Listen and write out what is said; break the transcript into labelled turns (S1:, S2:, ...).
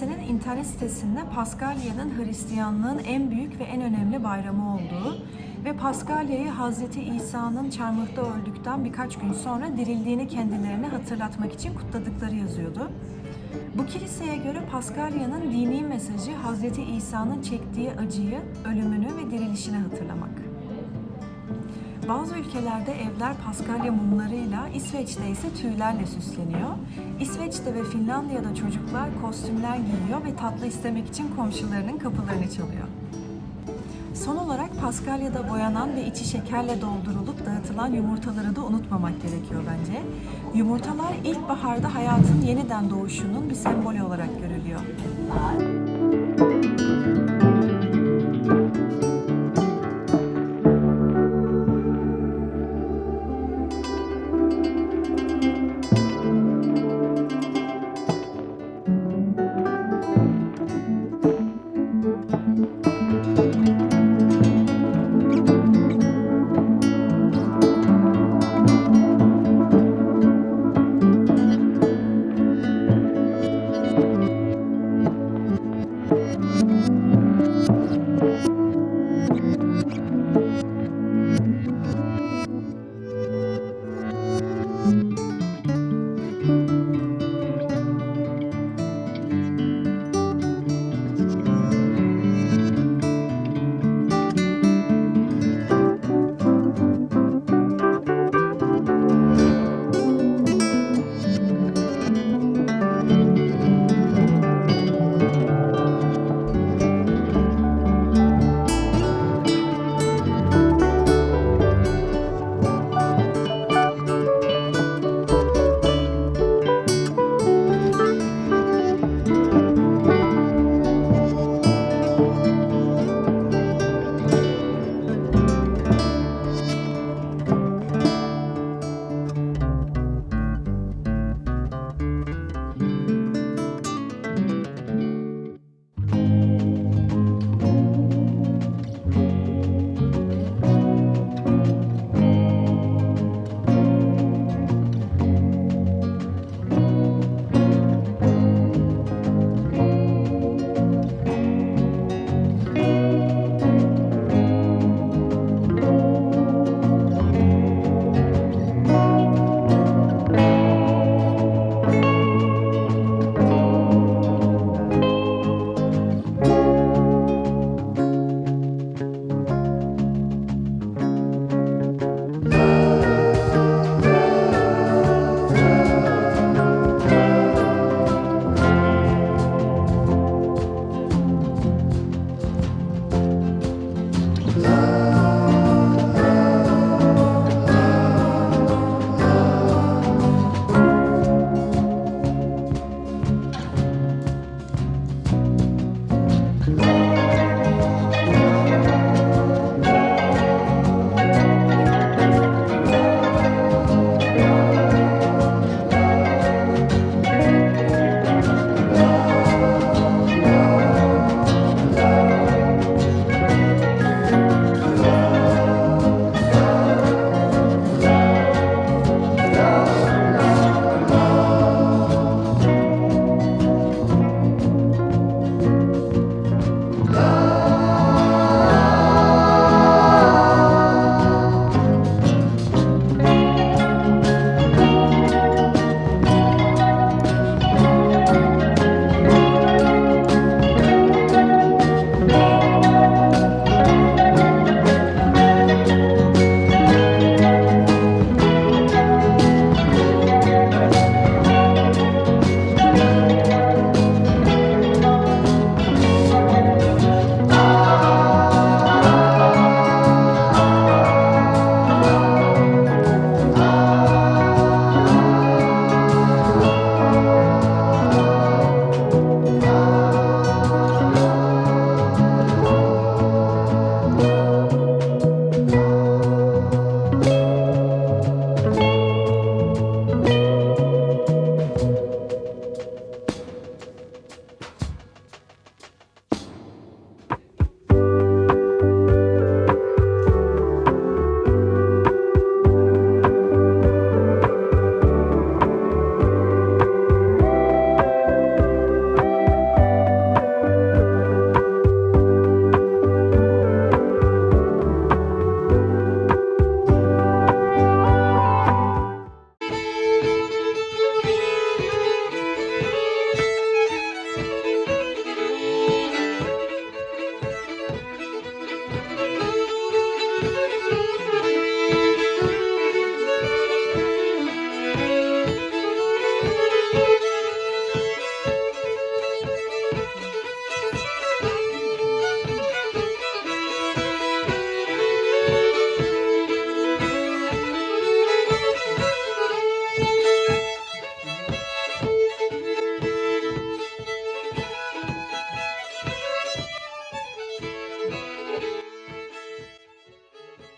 S1: Kilisesi'nin internet sitesinde Paskalya'nın Hristiyanlığın en büyük ve en önemli bayramı olduğu ve Paskalya'yı Hazreti İsa'nın çarmıhta öldükten birkaç gün sonra dirildiğini kendilerine hatırlatmak için kutladıkları yazıyordu. Bu kiliseye göre Paskalya'nın dini mesajı Hazreti İsa'nın çektiği acıyı, ölümünü ve dirilişini hatırlamak. Bazı ülkelerde evler Paskalya mumlarıyla, İsveç'te ise tüylerle süsleniyor. İsveç'te ve Finlandiya'da çocuklar kostümler giyiyor ve tatlı istemek için komşularının kapılarını çalıyor. Son olarak Paskalya'da boyanan ve içi şekerle doldurulup dağıtılan yumurtaları da unutmamak gerekiyor bence. Yumurtalar ilkbaharda hayatın yeniden doğuşunun bir sembolü olarak görülüyor.